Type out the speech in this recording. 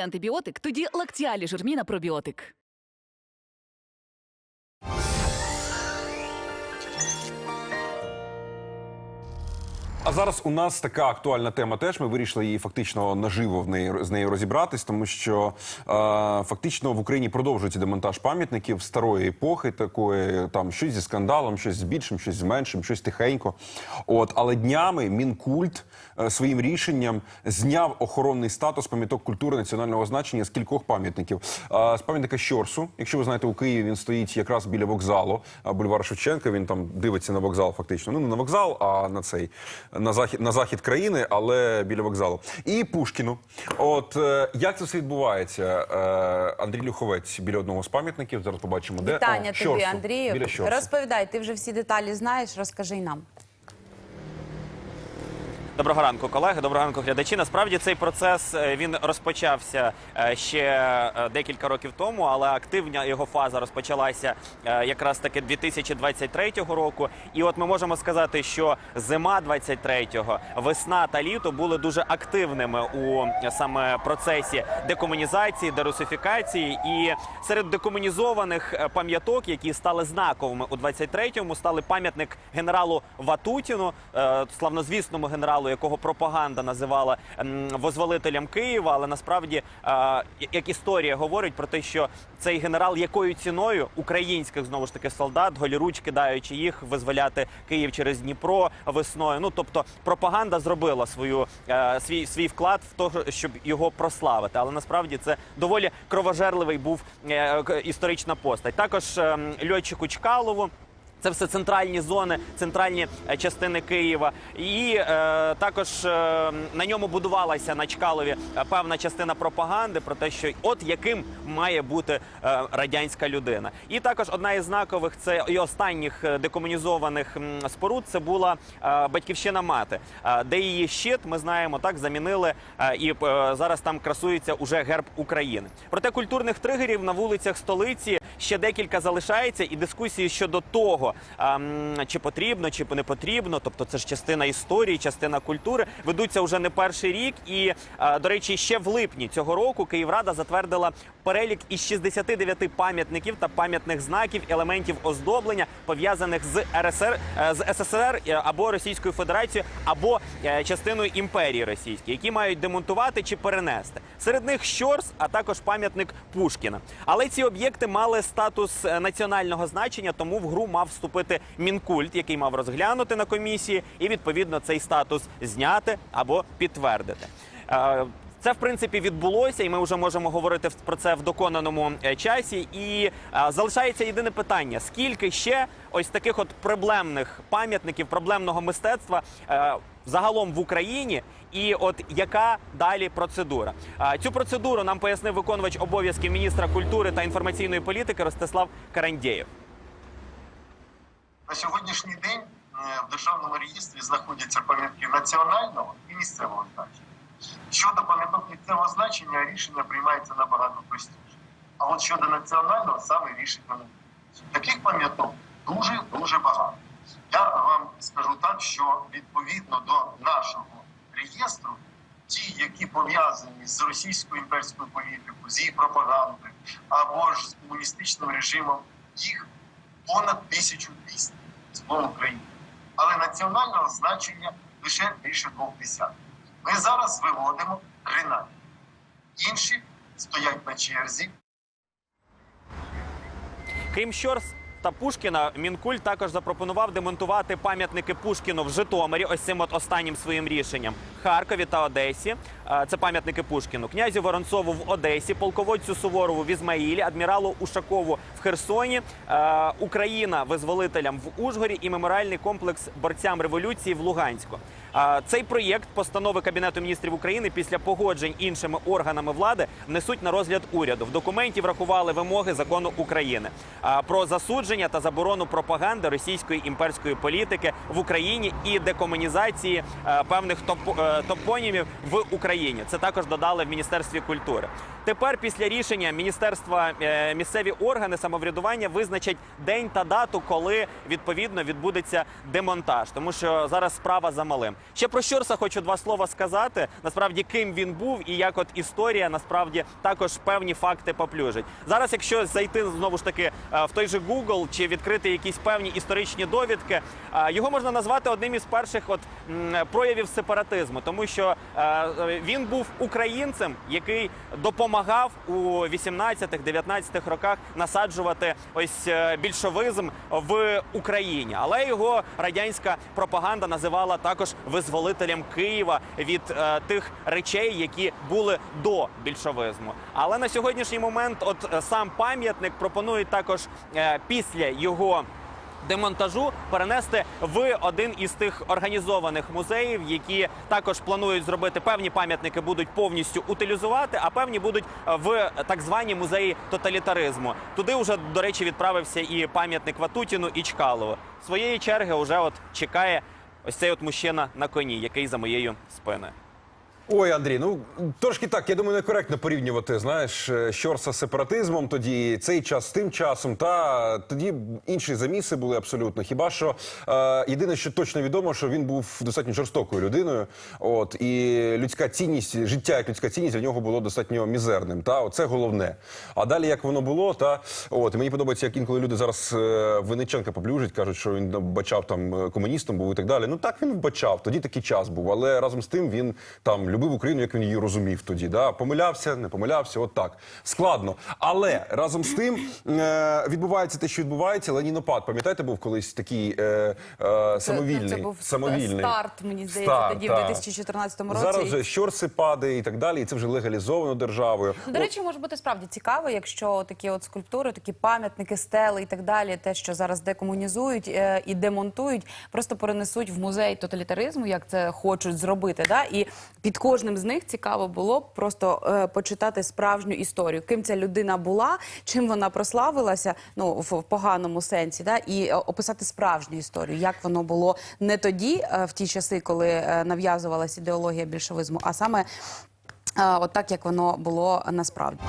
Антибіотик, тоді лактіалі жирміна пробіотик. А зараз у нас така актуальна тема. Теж ми вирішили її фактично наживо в неї з нею розібратись, тому що е, фактично в Україні продовжується демонтаж пам'ятників старої епохи, такої там щось зі скандалом, щось з більшим, щось з меншим, щось тихенько. От але днями мінкульт е, своїм рішенням зняв охоронний статус пам'яток культури національного значення з кількох пам'ятників. Е, з пам'ятника Щорсу, якщо ви знаєте, у Києві він стоїть якраз біля вокзалу, бульвар Шевченка. Він там дивиться на вокзал, фактично. Ну не на вокзал, а на цей на захід на захід країни, але біля вокзалу. І Пушкіну. От е, як це все відбувається? Е, Андрій Люховець біля одного з пам'ятників. Зараз побачимо, де Вітання О, тобі, Щорсу. Андрію. Біля Щорсу. Розповідай, ти вже всі деталі знаєш, розкажи й нам. Доброго ранку, колеги. Доброго ранку, глядачі. Насправді цей процес е, він розпочався е, ще е, декілька років тому, але активна його фаза розпочалася якраз таки 2023 року. І от ми можемо сказати, що зима 23-го, весна та літо були дуже активними у саме процесі декомунізації, дерусифікації. І серед декомунізованих пам'яток, які стали знаковими у 23-му, стали пам'ятник генералу Ватутіну, славнозвісному генералу, якого пропаганда називала м, возволителем Києва. Але насправді, е, як історія говорить про те, що цей генерал якою ціною українських знову ж таки солдат, голіруч кидаючи їх, визволяти Київ через Дніпро весною. Ну тобто пропаганда зробила свою е, свій свій вклад в того, щоб його прославити. Але насправді це доволі кровожерливий був е, історична постать. Також е, льотчику Чкалову. Це все центральні зони, центральні е, частини Києва, і е, також е, на ньому будувалася на Чкалові е, певна частина пропаганди про те, що от яким має бути е, радянська людина. І також одна із знакових це і останніх е, декомунізованих споруд. Це була е, батьківщина мати, е, де її щит ми знаємо так замінили, е, і е, зараз там красується уже герб України. Проте культурних тригерів на вулицях столиці ще декілька залишається, і дискусії щодо того, чи потрібно, чи не потрібно. Тобто, це ж частина історії, частина культури. Ведуться вже не перший рік. І до речі, ще в липні цього року Київрада затвердила перелік із 69 пам'ятників та пам'ятних знаків, елементів оздоблення пов'язаних з РСР е, з СССР е, або Російською Федерацією, або е, частиною імперії Російської, які мають демонтувати чи перенести. Серед них Щорс, а також пам'ятник Пушкіна. Але ці об'єкти мали статус е, національного значення, тому в гру мав вступити мінкульт, який мав розглянути на комісії, і відповідно цей статус зняти або підтвердити. Е, Це в принципі відбулося, і ми вже можемо говорити про це в доконаному е, часі. І залишається єдине питання: скільки ще ось таких от проблемних пам'ятників, проблемного мистецтва загалом в Україні, і от яка далі процедура? Цю процедуру нам пояснив виконувач обов'язків міністра культури та інформаційної політики Ростислав Карандєєв. На сьогоднішній день е, в державному реєстрі знаходяться пам'ятки національного і місцевого значення. Щодо пам'яток місцевого значення рішення приймається набагато простіше. А от щодо національного саме рішення не. Таких пам'яток дуже дуже багато. Я вам скажу так, що відповідно до які пов'язані з російською імперською політикою, з її пропагандою або ж з комуністичним режимом, їх понад 1200 в Україні. Але національного значення лише більше двох десятих. Ми зараз виводимо 13. Інші стоять на черзі. Крім Щорс та Пушкіна, Мінкульт також запропонував демонтувати пам'ятники Пушкіну в Житомирі, ось цим от останнім своїм рішенням. Харкові та Одесі. Е, Це пам'ятники Пушкіну. Князю Воронцову в Одесі, полководцю Суворову в Ізмаїлі, адміралу Ушакову в Херсоні, е, Україна визволителям в Ужгорі і меморіальний комплекс борцям революції в Луганську. Е, Цей проєкт постанови Кабінету міністрів України після погоджень іншими органами влади внесуть на розгляд уряду. В документі врахували вимоги закону України про засудження та заборону пропаганди російської імперської політики в Україні і декомунізації певних топ- топонімів в Україні. Це також додали в міністерстві культури. Тепер, після рішення міністерства е, місцеві органи самоврядування визначать день та дату, коли відповідно відбудеться демонтаж, тому що зараз справа за малим. Ще про Щорса хочу два слова сказати. Насправді, ким він був і як от історія насправді також певні факти поплюжить. Зараз, якщо зайти знову ж таки е, в той же Google чи відкрити якісь певні історичні довідки, е, його можна назвати одним із перших от проявів сепаратизму, тому що е, він був українцем, який допомагав у 18-19 роках насаджувати ось е, більшовизм в Україні, але його радянська пропаганда називала також визволителем Києва від е, тих речей, які були до більшовизму. Але на сьогоднішній момент, от сам пам'ятник пропонують також після його демонтажу перенести в один із тих організованих музеїв, які також планують зробити певні пам'ятники, будуть повністю утилізувати, а певні будуть е, в так звані музеї тоталітаризму. Туди вже до речі відправився і пам'ятник Ватутіну і Чкалову. Своєї черги вже от чекає ось цей от мужчина на коні, який за моєю спиною. Ой, Андрій, ну трошки так. Я думаю, некоректно порівнювати. Знаєш, е, Щорса з сепаратизмом. Тоді цей час з тим часом. Та тоді інші заміси були абсолютно. Хіба що е, єдине, що точно відомо, що він був достатньо жорстокою людиною. От і людська цінність, життя як людська цінність для нього було достатньо мізерним. Та оце головне. А далі як воно було, та от і мені подобається, як інколи люди зараз е, Винниченка поплюжать, кажуть, що він вбачав там е, комуністом був і так далі. Ну так він вбачав. Тоді такий час був. Але разом з тим він там любив Україну, як він її розумів тоді. Да? Помилявся, не помилявся, от так. Складно. Але разом з тим е, відбувається те, що відбувається. Ленінопад, пам'ятаєте, був колись такий е, е, самовільний. Це, це був самовільний. старт, мені здається, Старт, тоді в 2014 році. Зараз вже щорси падає і так далі, і це вже легалізовано державою. До речі, може бути справді цікаво, якщо такі от скульптури, такі пам'ятники, стели і так далі, те, що зараз декомунізують е, і демонтують, просто перенесуть в музей тоталітаризму, як це хочуть зробити. Да? І під кожним з них цікаво було б просто е, почитати справжню історію, ким ця людина була, чим вона прославилася, ну в, в поганому сенсі, да? і е, описати справжню історію, як воно було не тоді, е, в ті часи, коли е, нав'язувалася ідеологія більшовизму, а саме. е, От так, як воно було насправді.